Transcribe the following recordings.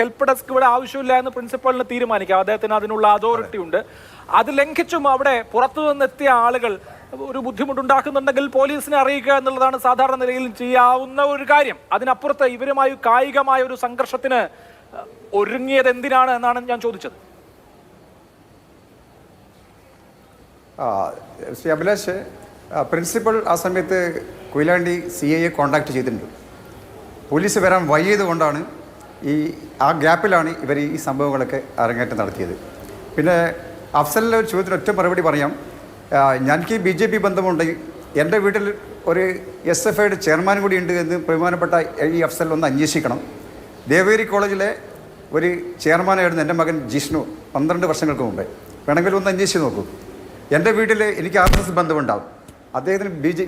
Help desk ഇവിടെ ആവശ്യമില്ല എന്ന് പ്രിൻസിപ്പളിന് തീരുമാനിക്കാം. അദ്ദേഹത്തിന് അതിനുള്ള അതോറിറ്റി ഉണ്ട്. അത് ലംഘിച്ചും അവിടെ പുറത്തു നിന്നെത്തിയ ആളുകൾ ഒരു ബുദ്ധിമുട്ടുണ്ടാക്കുന്നുണ്ടെങ്കിൽ പോലീസിനെ അറിയിക്കുക എന്നുള്ളതാണ് സാധാരണ നിലയിൽ ചെയ്യാവുന്ന ഒരു കാര്യം. അതിനപ്പുറത്ത് ഇവരുമായി കായികമായ ഒരു സംഘർഷത്തിന് ഒരുങ്ങിയത് എന്തിനാണ് എന്നാണ് ഞാൻ ചോദിച്ചത്. അഭിലാഷ് പ്രിൻസിപ്പൽ ആ സമയത്ത് കൊയിലാണ്ടി സി ഐയെ കോണ്ടാക്ട് ചെയ്തിട്ടുണ്ട്. പോലീസ് വരാൻ വൈകിയത് കൊണ്ടാണ് ഈ ആ ഗ്യാപ്പിലാണ് ഇവർ ഈ സംഭവങ്ങളൊക്കെ അരങ്ങേറ്റം നടത്തിയത്. പിന്നെ അഫ്സലിന്റെ ഒരു ചോദ്യത്തിന് ഒറ്റ മറുപടി പറയാം. എനിക്ക് ബി ജെ പി ബന്ധമുണ്ട്. എന്റെ വീട്ടിൽ ഒരു എസ് എഫ് ഐയുടെ ചെയർമാൻ കൂടി ഉണ്ട് എന്ന് ബഹുമാനപ്പെട്ട ഈ അഫ്സൽ ഒന്ന് അന്വേഷിക്കണം. ദേവേരി കോളേജിലെ ഒരു ചെയർമാനായിരുന്നു എന്റെ മകൻ ജിഷ്ണു പന്ത്രണ്ട് വർഷങ്ങൾക്ക് മുമ്പേ. വേണമെങ്കിൽ ഒന്ന് അന്വേഷിച്ച് നോക്കൂ. എന്റെ വീട്ടിൽ എനിക്ക് ആർ എസ് എസ് ബന്ധമുണ്ടാവും. അദ്ദേഹത്തിന് B J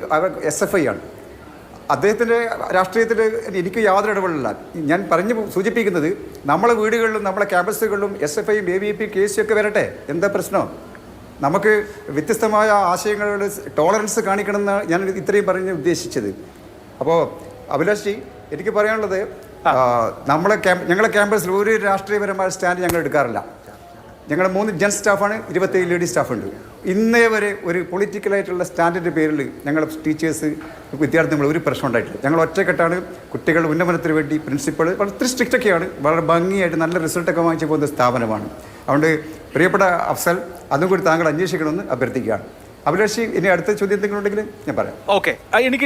S F I ആണ്. അദ്ദേഹത്തിന്റെ രാഷ്ട്രീയത്തിൽ എനിക്ക് യാതൊരു ഇടപെടലില്ല. ഞാൻ പറഞ്ഞു സൂചിപ്പിക്കുന്നത് നമ്മളെ വീടുകളിലും നമ്മളെ ക്യാമ്പസുകളിലും എസ് എഫ് ഐയും A B P K C ഒക്കെ വരട്ടെ. എന്താ പ്രശ്നം? നമുക്ക് വ്യത്യസ്തമായ ആശയങ്ങളുടെ ടോളറൻസ് കാണിക്കണമെന്ന് ഞാൻ ഇത്രയും പറഞ്ഞ് ഉദ്ദേശിച്ചത്. അപ്പോൾ അഭിലാഷ് ജി എനിക്ക് പറയാനുള്ളത് നമ്മളെ ക്യാമ്പ് ഞങ്ങളെ ക്യാമ്പസിൽ ഒരു രാഷ്ട്രീയപരമായ സ്റ്റാൻഡ് ഞങ്ങൾ എടുക്കാറില്ല. ഞങ്ങൾ മൂന്ന് ജെൻ സ്റ്റാഫാണ് ഇരുപത്തേഴ് ലേഡീസ് സ്റ്റാഫുണ്ട്. ഇന്നേ വരെ ഒരു പൊളിറ്റിക്കലായിട്ടുള്ള സ്റ്റാൻഡേർഡ് പേരിൽ ഞങ്ങളുടെ ടീച്ചേഴ്സ് വിദ്യാർത്ഥികൾ ഒരു പ്രശ്നം ഉണ്ടായിട്ടില്ല. ഞങ്ങൾ ഒറ്റക്കെട്ടാണ്. കുട്ടികളുടെ ഉന്നമനത്തിന് വേണ്ടി പ്രിൻസിപ്പൾ വളരെ സ്ട്രിക്റ്റൊക്കെയാണ് വളരെ ഭംഗിയായിട്ട് നല്ല റിസൾട്ടൊക്കെ വാങ്ങിച്ചു പോകുന്ന സ്ഥാപനമാണ്. അതുകൊണ്ട് പ്രിയപ്പെട്ട അഫ്സൽ അതും കൂടി താങ്കൾ അന്വേഷിക്കണമെന്ന് അഭ്യർത്ഥിക്കുകയാണ്. അഭിലാഷി ഇനി അടുത്ത ചോദ്യം എന്തെങ്കിലും ഉണ്ടെങ്കിൽ ഞാൻ പറയാം. ഓക്കെ എനിക്കിനി